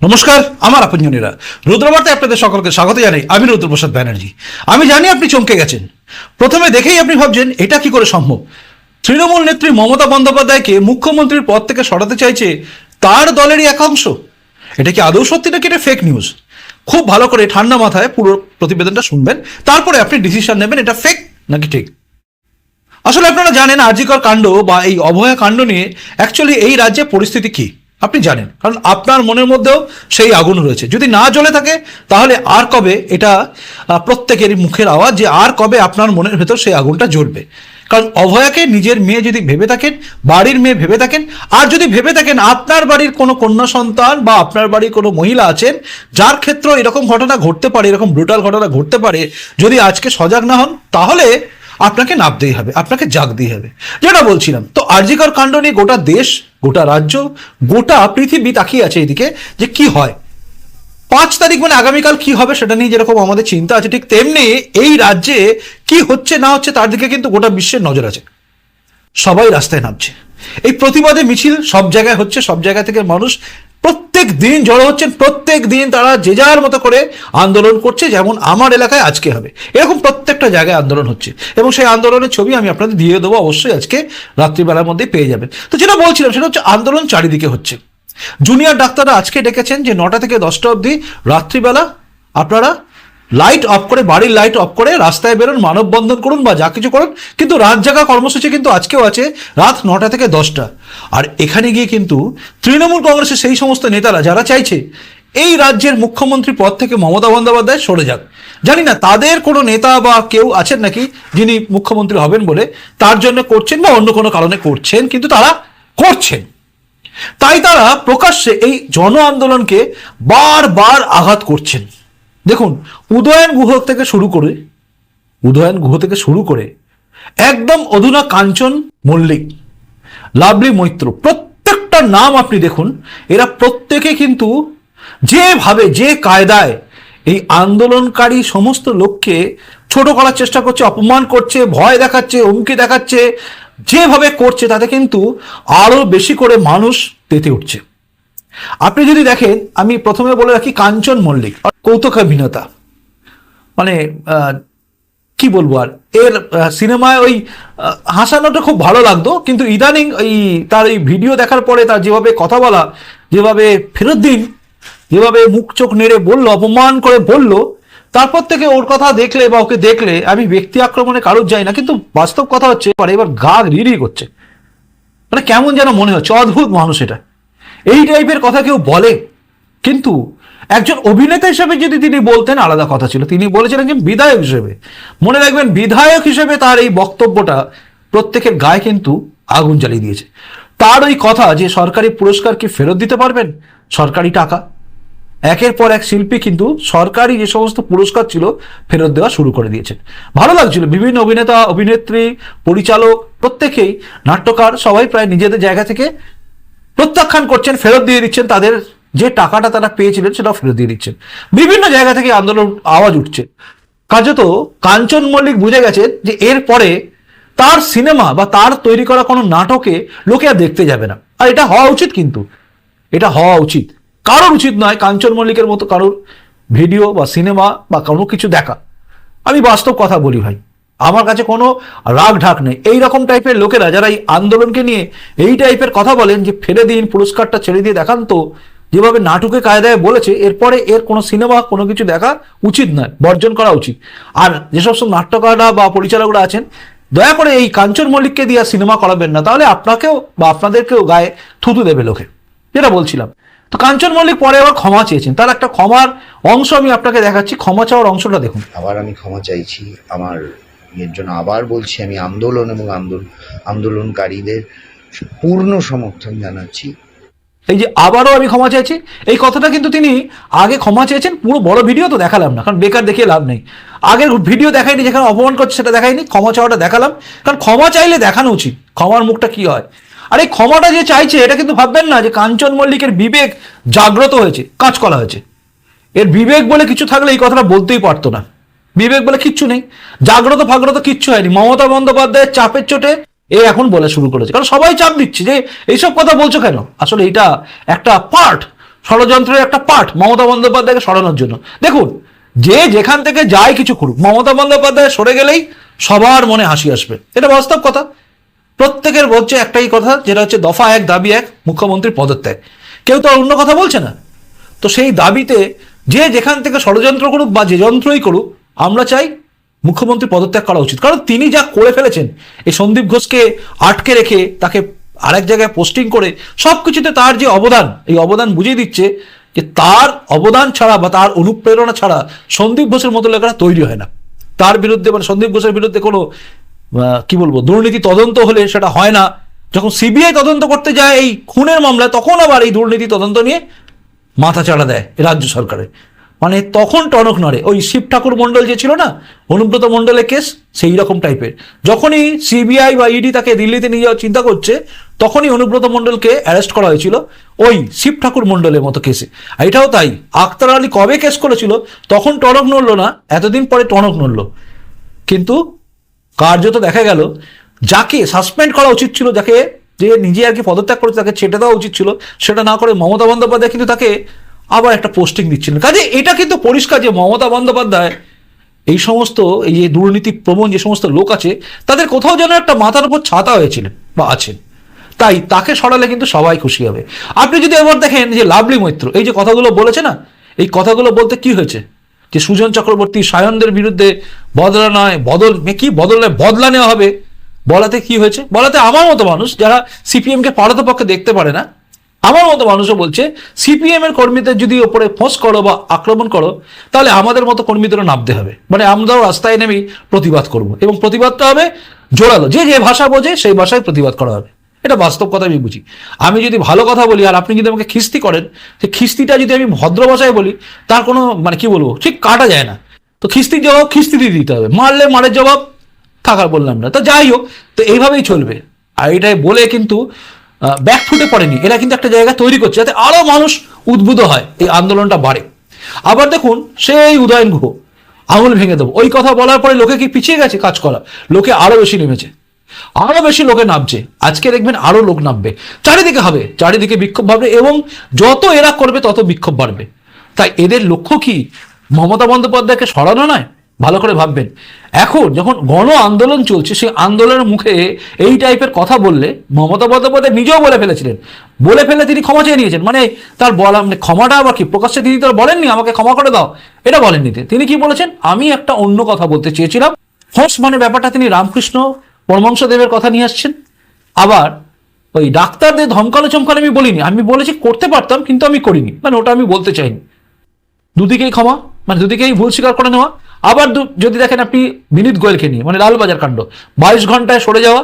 নমস্কার, আমার আপনজনীরা। রুদ্রবার্তায় আপনাদের সকলকে স্বাগত জানাই। আমি রুদ্রপ্রসাদ ব্যানার্জি। আমি জানি আপনি চমকে গেছেন। প্রথমে দেখেই আপনি ভাবছেন, এটা কি করে সম্ভব? তৃণমূল নেত্রী মমতা বন্দ্যোপাধ্যায়কে মুখ্যমন্ত্রীর পদ থেকে সরাতে চাইছে তার দলেরই একাংশ এটা কি আদৌ সত্যি নাকি এটা ফেক নিউজ খুব ভালো করে ঠান্ডা মাথায় পুরো প্রতিবেদনটা শুনবেন। তারপরে আপনি ডিসিশন নেবেন, এটা ফেক নাকি ঠিক? আসলে আপনারা জানেন আর্জিকর কাণ্ড বা এই অভয়া কাণ্ড নিয়ে অ্যাকচুয়ালি এই রাজ্যে পরিস্থিতি কি? আপনি জানেন কারণ আপনার মনের মধ্যেও সেই আগুন রয়েছে। যদি না জ্বলে থাকে তাহলে আর কবে এটা আহ, প্রত্যেকেরই মুখের আওয়াজ যে আর কবে আপনার মনের ভেতর সেই আগুনটা জ্বলবে। কারণ অভয়াকে নিজের মেয়ে যদি ভেবে থাকেন বাড়ির মেয়ে ভেবে থাকেন আর যদি ভেবে থাকেন আপনার বাড়ির কোনো কন্যা সন্তান বা আপনার বাড়ির কোনো মহিলা আছেন যার ক্ষেত্রে এরকম ঘটনা ঘটতে পারে এরকম ব্রুটাল ঘটনা ঘটতে পারে যদি আজকে সজাগ না হন তাহলে আপনাকে নামতেই হবে, আপনাকে জাগতেই হবে। যেটা বলছিলাম, তো আরজিকর কাণ্ড নিয়ে গোটা দেশ, গোটা রাজ্য, গোটা পৃথিবী তাকিয়ে আছে এদিকে, যে কি হয়? পাঁচ তারিখ মানে আগামীকাল কি হবে সেটা নিয়ে যেরকম আমাদের চিন্তা আছে, ঠিক তেমনি এই রাজ্যে কি হচ্ছে না হচ্ছে তার দিকে কিন্তু গোটা বিশ্বের নজর আছে। সবাই রাস্তায় নামছে। এই প্রতিবাদে মিছিল সব জায়গায় হচ্ছে, সব জায়গা থেকে মানুষ প্রত্যেক দিন জড়ো হচ্ছেন, প্রত্যেক দিন তারা যে যার মতো করে আন্দোলন করছে, যেমন আমার এলাকায় আজকে হবে। এরকম প্রত্যেকটা জায়গায় আন্দোলন হচ্ছে। এবং সেই আন্দোলনের ছবি আমি আপনাদের দিয়ে দেবো, অবশ্যই আজকে রাত্রিবেলার মধ্যে পেয়ে যাবেন। তো যেটা বলছিলাম, সেটা হচ্ছে আন্দোলন চারিদিকে হচ্ছে। জুনিয়র ডাক্তাররা আজকে ডেকেছেন যে নটা থেকে দশটা অবধি রাত্রিবেলা আপনারা লাইট অফ করে, বাড়ির লাইট অফ করে, রাস্তায় বেরোন, মানববন্ধন করুন বা যা কিছু করুন, কিন্তু রাত জাগা কর্মসূচি কিন্তু আজকেও আছে, রাত নটা থেকে দশটা। আর এখানে গিয়ে কিন্তু তৃণমূল কংগ্রেসের সেই সমস্ত নেতারা যারা চাইছে, এই রাজ্যের মুখ্যমন্ত্রী পদ থেকে মমতা বন্দ্যোপাধ্যায় সরে যাক। জানি না তাদের কোনো নেতা বা কেউ আছেন নাকি যিনি মুখ্যমন্ত্রী হবেন বলে তার জন্য করছেন বা অন্য কোনো কারণে করছেন, কিন্তু তারা করছেন। তাই তারা প্রকাশ্যে এই জন আন্দোলনকে বারবার আঘাত করছেন। দেখুন, উদয়ন গুহ থেকে শুরু করে, উদয়ন গুহ থেকে শুরু করে একদম অধুনা কাঞ্চন, মল্লিক লাভলি মৈত্র, প্রত্যেকটা নাম আপনি দেখুন, এরা প্রত্যেকে কিন্তু যেভাবে, যে কায়দায় এই আন্দোলনকারী সমস্ত লোককে ছোট করার চেষ্টা করছে, অপমান করছে, ভয় দেখাচ্ছে, হুমকি দেখাচ্ছে, যেভাবে করছে, তাতে কিন্তু আরও বেশি করে মানুষ তেতে উঠছে। আপনি যদি দেখেন, আমি প্রথমে বলে রাখি কাঞ্চন মল্লিক কৌতুকাভিনেতা। মানে কি বলব আর, এর সিনেমায় ওই হাসানোটা খুব ভালো লাগতো, কিন্তু ইদানিং এই তার এই ভিডিও দেখার পরে তার যেভাবে কথা বলা, যেভাবে ফেরত দিন, যেভাবে মুখ চোখ নেড়ে বলল, অপমান করে বলল, তারপর থেকে ওর কথা দেখলে বা ওকে দেখলে, আমি ব্যক্তি আক্রমণে কারোর যাই না, কিন্তু বাস্তব কথা হচ্ছে, এবার এবার গা রিরি করছে। মানে কেমন যেন মনে হচ্ছে, অদ্ভুত মানুষ এটা। এই টাইপের কথা কেউ বলে। কিন্তু একজন অভিনেতা হিসেবে যদি তিনি বলতেন, আলাদা কথা ছিল। তিনি বলেছেন একজন বিধায়ক হিসেবে। মনে রাখবেন, বিধায়ক হিসেবে তার এই বক্তব্যটা প্রত্যেকের গায়ে কিন্তু আগুন জ্বালিয়ে দিয়েছে। তার ওই কথা যে সরকারি পুরস্কার কি ফেরত দিতে পারবেন? সরকারি টাকা। একের পর এক শিল্পী কিন্তু সরকারি যে সমস্ত পুরস্কার ছিল ফেরত দেওয়া শুরু করে দিয়েছেন। ভালো লাগছিল। বিভিন্ন অভিনেতা, অভিনেত্রী, পরিচালক, প্রত্যেকেই, নাট্যকার, সবাই প্রায় নিজেদের জায়গা থেকে প্রত্যাখ্যান করছেন, ফেরত দিয়ে দিচ্ছেন তাদের যে টাকাটা তারা পেয়েছিলেন সেটাও ফেরত দিয়ে দিচ্ছেন। বিভিন্ন জায়গা থেকে আন্দোলন আওয়াজ উঠছে। কার্যত কাঞ্চন মল্লিক বুঝে গেছেন যে এরপরে তার সিনেমা বা তার তৈরি করা কোনো নাটকে লোকে আর দেখতে যাবে না। আর এটা হওয়া উচিত কিন্তু। এটা হওয়া উচিত। কারোর উচিত নয় কাঞ্চন মল্লিকের মতো কারোর ভিডিও বা সিনেমা বা কোনো কিছু দেখা। আমি বাস্তব কথা বলি ভাই। আমার কাছে কোনো রাগ ঢাক নেই। এই রকম টাইপের লোকেরা যারা এই আন্দোলনকে নিয়ে এই টাইপের কথা বলেন যে ফেলে দিন, পুরস্কারটা ছেড়ে দিয়ে দেখান তো, যেভাবে নাটকে কায়দায় বলেছে, এরপরে এর কোনো সিনেমা, কোনো কিছু দেখা উচিত নয়, বর্জন করা উচিত। আর যেসব সব নাট্যকাররা বা পরিচালকরা আছেন, দয়া করে এই কাঞ্চন মল্লিককে দিয়ে সিনেমা করাবেন না, তাহলে আপনাকেও বা আপনাদেরকেও গায়ে থুতু দেবে লোকে, যেটা বলছিলাম। তো কাঞ্চন মল্লিক পরে আবার ক্ষমা চেয়েছেন, তার একটা ক্ষমার অংশ আমি আপনাকে দেখাচ্ছি, ক্ষমা চাওয়ার অংশটা দেখুন। আবার আমি ক্ষমা চাইছি আমার এর জন্য আবার বলছি আমি আন্দোলন এবং আন্দোলন আন্দোলনকারীদের পূর্ণ সমর্থন জানাচ্ছি। এই যে আবারও আমি ক্ষমা চাইছি, এই কথাটা কিন্তু তিনি আগে ক্ষমা চেয়েছেন, পুরো বড় ভিডিও তো দেখালাম না, কারণ বেকার দেখিয়ে লাভ নেই। আগের ভিডিও দেখাইনি যেখানে অপমান করছে সেটা দেখাইনি, ক্ষমা চাওয়াটা দেখালাম, কারণ ক্ষমা চাইলে দেখানো উচিত, ক্ষমার মুখটা কি হয়। আর এই ক্ষমাটা যে চাইছে, এটা কিন্তু ভাববেন না যে কাঞ্চন মল্লিকের বিবেক জাগ্রত হয়েছে কাজ করা হয়েছে। এর বিবেক বলে কিছু থাকলে এই কথাটা বলতেই পারতো না। বিবেক বলে কিচ্ছু নেই, জাগ্রত ফাগ্রত কিচ্ছু হয়নি। মমতা বন্দ্যোপাধ্যায়ের চাপের চোটে এ এখন বলা শুরু করেছে। কারণ সবাই চাপ দিচ্ছে যে এইসব কথা বলছো কেন? আসলে এটা একটা পার্ট ষড়যন্ত্রের একটা পার্ট মমতা বন্দ্যোপাধ্যায়কে সরানোর জন্য। দেখুন, যে যেখান থেকে যায় কিছু করুক, মমতা বন্দ্যোপাধ্যায় সরে গেলেই সবার মনে হাসি আসবে। এটা বাস্তব কথা। প্রত্যেকের বলছে একটাই কথা, যেটা হচ্ছে দফা এক, দাবি এক, মুখ্যমন্ত্রীর পদত্যাগ। কেউ তো অন্য কথা বলছে না। তো সেই দাবিতে যে যেখান থেকে ষড়যন্ত্র করুক বা যে যন্ত্রই করুক আমরা চাই মুখ্যমন্ত্রী পদত্যাগ করা উচিত। কারণ তিনি যা করে ফেলেছেন, এই সন্দীপ ঘোষকে আটকে রেখে, তাকে আরেক জায়গায় পোস্টিং করে সব কিছুতে তার যে অবদান, এই অবদান বুঝিয়ে দিচ্ছে যে তার অবদান ছাড়া বা তার অনুপ্রেরণা ছাড়া সন্দীপ ঘোষের মতো লোকেরা তৈরি হয় না। তার বিরুদ্ধে মানে সন্দীপ ঘোষের বিরুদ্ধে কোনো কি বলব, দুর্নীতি তদন্ত হলে সেটা হয় না। যখন সিবিআই তদন্ত করতে যায় এই খুনের মামলা তখন আবার এই দুর্নীতি তদন্ত নিয়ে মাথা চাড়া দেয় রাজ্য সরকারে মানে তখন টনক নড়ে। ওই শিব ঠাকুর মণ্ডল যে ছিল না, অনুব্রত মণ্ডলের কেস সেই রকম টাইপের। যখনই সিবিআই বা ইডি তাকে দিল্লিতে নিয়ে যাওয়ার চিন্তা করছে, তখনই অনুব্রত মণ্ডলকে অ্যারেস্ট করা হয়েছিল ওই শিব ঠাকুর মণ্ডলের মতো কেসে এটাও তাই, আক্তার আলী কবে কেস করেছিল, তখন টনক নড়লো না, এতদিন পরে টনক নড়ল। কিন্তু কার্যত দেখা গেল, যাকে সাসপেন্ড করা উচিত ছিল, যাকে যে নিজে আর কি পদত্যাগ করেছে, তাকে ছেটে দেওয়া উচিত ছিল, সেটা না করে মমতা বন্দ্যোপাধ্যায় কিন্তু তাকে আবার একটা পোস্টিং দিচ্ছিলেন। কাজে এটা কিন্তু পরিষ্কার যে মমতা বন্দ্যোপাধ্যায়, এই সমস্ত এই যে দুর্নীতি প্রবণ যে সমস্ত লোক আছে, তাদের কোথাও যেন একটা মাথার উপর ছাতা হয়েছিলেন বা আছেন। তাই তাকে সরালে কিন্তু সবাই খুশি হবে। আপনি যদি এবার দেখেন যে লাভলি মৈত্র, এই যে কথাগুলো বলেছে না, এই কথাগুলো বলতে কি হয়েছে? যে সুজন চক্রবর্তী সায়নদের বিরুদ্ধে বদলা নয়, বদল কি বদল নয় বদলা নেওয়া হবে? বলাতে কি হয়েছে? বলাতে আমার মতো মানুষ যারা সিপিএম কে পারতপক্ষে দেখতে পারে না আমার মতো মানুষও বলছে সিপিএম এর কর্মীদের যদি ওপরে ফোঁস করো বা আক্রমণ করো, তাহলে আমাদের মতো কর্মীদেরও নামতে হবে। মানে আমরাও রাস্তায় নেমেই প্রতিবাদ করব এবং প্রতিবাদটা হবে জোরালো। যে যে ভাষা বোঝে, সেই ভাষায় প্রতিবাদ করা হবে। এটা বাস্তব কথা আমি বুঝি। আমি যদি ভালো কথা বলি, আর আপনি যদি আমাকে খিস্তি করেন, সেই খিস্তিটা যদি আমি ভদ্র ভাষায় বলি, তার কোনো মানে কি বলব, ঠিক কাটা যায় না। তো খিস্তির জবাব খিস্তি দিয়ে দিতে হবে। মারলে মারের জবাব থাকার বললাম না। তো যাই হোক, তো এইভাবেই চলবে। আর এটাই বলে কিন্তু ব্যাক ফুটে পড়েনি। এরা কিন্তু একটা জায়গা তৈরি করছে যাতে আরও মানুষ উদ্বুদ্ধ হয়, এই আন্দোলনটা বাড়ে। আবার দেখুন, সেই উদয়ন গুহ, আঙুল ভেঙে দেবো। ওই কথা বলার পরে লোকে কি পিছিয়ে গেছে কাজ করা লোকে আরও বেশি নেমেছে। আরও বেশি লোকে নামছে। আজকে দেখবেন আরও লোক নামবে। চারিদিকে হবে। চারিদিকে বিক্ষোভ বাড়বে এবং যত এরা করবে, তত বিক্ষোভ বাড়বে। তাই এদের লক্ষ্য কি? মমতা বন্দ্যোপাধ্যায়কে সরানো নয়? ভালো করে ভাববেন। এখন যখন গণ আন্দোলন চলছে, সেই আন্দোলনের মুখে এই টাইপের কথা বললে মমতা বন্দ্যোপাধ্যায় নিজেও বলে ফেলেছিলেন। বলে ফেলে তিনি ক্ষমা চেয়ে নিয়েছেন। মানে তার বলা মানে ক্ষমাটা আবার কি প্রকাশ্যে তিনি তো বলেননি, আমাকে ক্ষমা করে দাও। এটা বলেননি তিনি। কি বলেছেন? আমি একটা অন্য কথা বলতে চেয়েছিলাম। হোস মানে ব্যাপারটা তিনি রামকৃষ্ণ পরমংশদেবের কথা নিয়ে আসছেন। আবার ওই ডাক্তারদের ধমকালো চমকানো আমি বলিনি। আমি বলেছি করতে পারতাম, কিন্তু আমি করিনি। মানে ওটা আমি বলতে চাইনি। দুদিকেই ক্ষমা মানে দুদিকেই ভুল স্বীকার করে নেওয়া। আবার যদি দেখেন আপনি বিনীত গোয়েলকে নিয়ে মানে লালবাজার কাণ্ড, বাইশ ঘন্টায় সরে যাওয়া,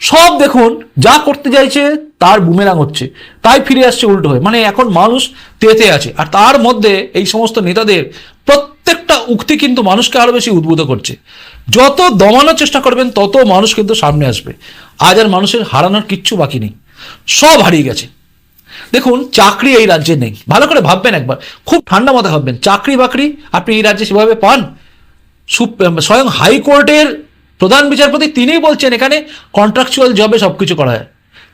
সব দেখুন, যা করতে চাইছে তার বুমেরাং হচ্ছে। তাই ফিরে আসছে উল্টো হয়ে। মানে এখন মানুষ তেতে আছে। আর তার মধ্যে এই সমস্ত নেতাদের প্রত্যেকটা উক্তি কিন্তু মানুষকে আরও বেশি উদ্বুদ্ধ করছে। যত দমানোর চেষ্টা করবেন, তত মানুষ কিন্তু সামনে আসবে। আজ আর মানুষের হারানোর কিচ্ছু বাকি নেই। সব হারিয়ে গেছে। দেখুন, চাকরি এই রাজ্যে নেই। ভালো করে ভাববেন একবার। খুব ঠান্ডা মাথায় ভাববেন চাকরি বাকরি আপনি এই রাজ্যে সেভাবে পান? স্বয়ং হাইকোর্টের প্রধান বিচারপতি তিনিই বলছেন এখানে কন্ট্রাকচুয়াল জবে সবকিছু করা হয়।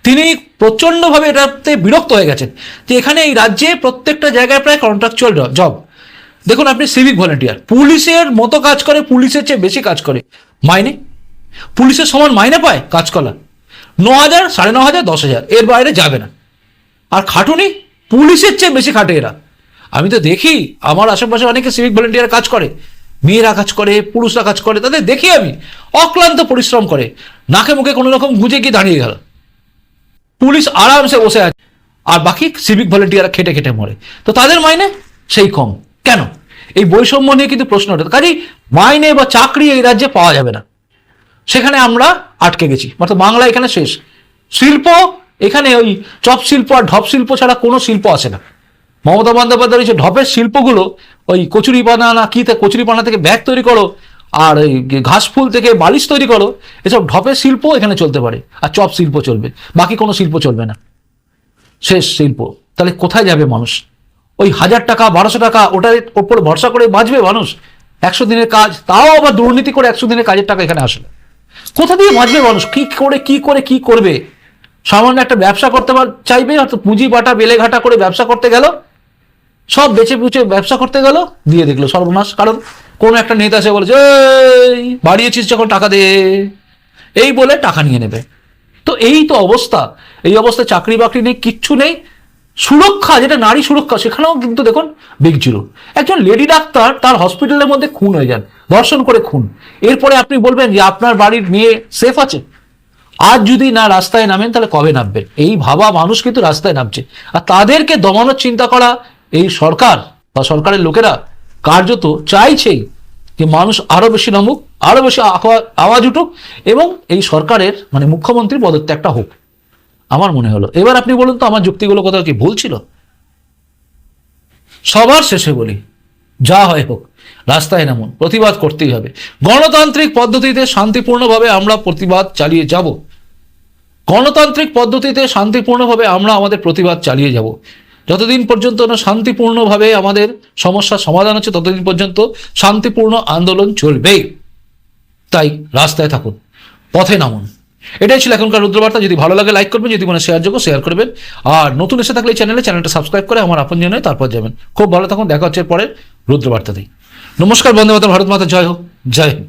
তিনি প্রচণ্ডভাবে এটাতে বিরক্ত হয়ে গেছেন যে এখানে এই রাজ্যে প্রত্যেকটা জায়গায় প্রায় কন্ট্রাকচুয়াল জব দেখুন, আপনি সিভিক ভলেন্টিয়ার পুলিশের মতো কাজ করে, পুলিশের চেয়ে বেশি কাজ করে। মাইনে? পুলিশের সমান মাইনে পায় কাজ করা ন হাজার সাড়ে ন হাজার দশ হাজার এর বাইরে যাবে না। আর খাটুনি? পুলিশের চেয়ে বেশি খাটে এরা। আমি তো দেখি, আমার আশেপাশে অনেকে সিভিক ভলেন্টিয়ার কাজ করে। মেয়েরা কাজ করে, পুরুষরা কাজ করে, তাদের দেখি আমি অক্লান্ত পরিশ্রম করে, নাকে মুখে কোনো রকম গুঁজে গিয়ে দাঁড়িয়ে গেল। পুলিশ আরামসে বসে আছে। আর বাকি সিভিক ভলেন্টিয়াররা খেটে খেটে মরে। তো তাদের মাইনে সেই কম। কেন? এই বৈষম্য নিয়ে কিন্তু প্রশ্ন ওঠে। কাজেই মাইনে বা চাকরি এই রাজ্যে পাওয়া যাবে না। সেখানে আমরা আটকে গেছি। অর্থাৎ বাংলা এখানে শেষ। শিল্প, এখানে ওই চপ শিল্প আর ঢপ শিল্প ছাড়া কোনো শিল্প আসে না। মমতা বন্দ্যোপাধ্যায় ওই যে ঢপের শিল্পগুলো, ওই কচুরি পানা না কি তে- কচুরি পানা থেকে ব্যাগ তৈরি করো, আর ওই ঘাস ফুল থেকে বালিশ তৈরি করো, এসব ঢপের শিল্প এখানে চলতে পারে, আর চপ শিল্প চলবে, বাকি কোনো শিল্প চলবে না। শেষ শিল্প, তাহলে কোথায় যাবে মানুষ? ওই হাজার টাকা, বারোশো টাকা, ওটার ওপর ভরসা করে বাঁচবে মানুষ? একশো দিনের কাজ, তাও আবার দুর্নীতি করে একশো দিনের কাজের টাকা এখানে আসে না। কোথা দিয়ে বাঁচবে মানুষ? কি করে কি করে, কি করবে? সামান্য একটা ব্যবসা করতে চাইবে, হয়তো পুঁজি বাটা বেলে ঘাটা করে ব্যবসা করতে গেল সব বেচে বুচে ব্যবসা করতে গেল দিয়ে দেখল সর্বনাশ। কারণ কোনো একটা নেতা এসে বলেছে "এই, বাড়িয়েছিস যখন টাকা দে। এই বলে টাকা নিয়ে নেবে। তো এই তো অবস্থা। এই অবস্থায় চাকরি বাকরি নেই কিচ্ছু নেই। সুরক্ষা যেটা নারী সুরক্ষা সেখানেও কিন্তু দেখুন বিগ জিরো একজন লেডি ডাক্তার তার হসপিটালের মধ্যে খুন হয়ে যান ধর্ষণ করে খুন। এরপরে আপনি বলবেন যে আপনার বাড়ির মেয়ে সেফ আছে? আজ যদি না রাস্তায় নামেন তাহলে কবে নামবেন? এই ভাবা মানুষ কিন্তু রাস্তায় নামছে। আর তাদেরকে দমানোর চিন্তা করা এই সরকার বা সরকারের লোকেরা কার্যত চাইছেই যে মানুষ আরও বেশি নামুক, আরও বেশি আওয়াজ উঠুক এবং এই সরকারের মানে মুখ্যমন্ত্রী পদত্যাগটা হোক। আমার মনে হলো। এবার আপনি বলুন তো আমার যুক্তিগুলো কোথাও কি ভুল ছিল? সবার শেষে বলি, যা হয় হোক, রাস্তায় নামুন, প্রতিবাদ করতেই হবে। গণতান্ত্রিক পদ্ধতিতে শান্তিপূর্ণভাবে আমরা প্রতিবাদ চালিয়ে যাব। গণতান্ত্রিক পদ্ধতিতে শান্তিপূর্ণভাবে আমরা আমাদের প্রতিবাদ চালিয়ে যাব। যতদিন পর্যন্ত না শান্তিপূর্ণভাবে আমাদের সমস্যার সমাধান হচ্ছে, ততদিন পর্যন্ত শান্তিপূর্ণ আন্দোলন চলবে তাই রাস্তায় থাকুন, পথে নামুন। এটাই ছিল এখনকার রুদ্রবার্তা। যদি ভালো লাগে লাইক করবেন, যদি মনে শেয়ার যোগ্য শেয়ার করবেন। আর নতুন এসে থাকলে এই চ্যানেলে চ্যানেলটা সাবস্ক্রাইব করে আমার আপন জন্য তারপর যাবেন। খুব ভালো থাকুন, দেখা হচ্ছে পরে রুদ্রবার্তাতেই। নমস্কার বন্দে মাতা ভারত মাতা, জয় হোক, জয় হিন্দ।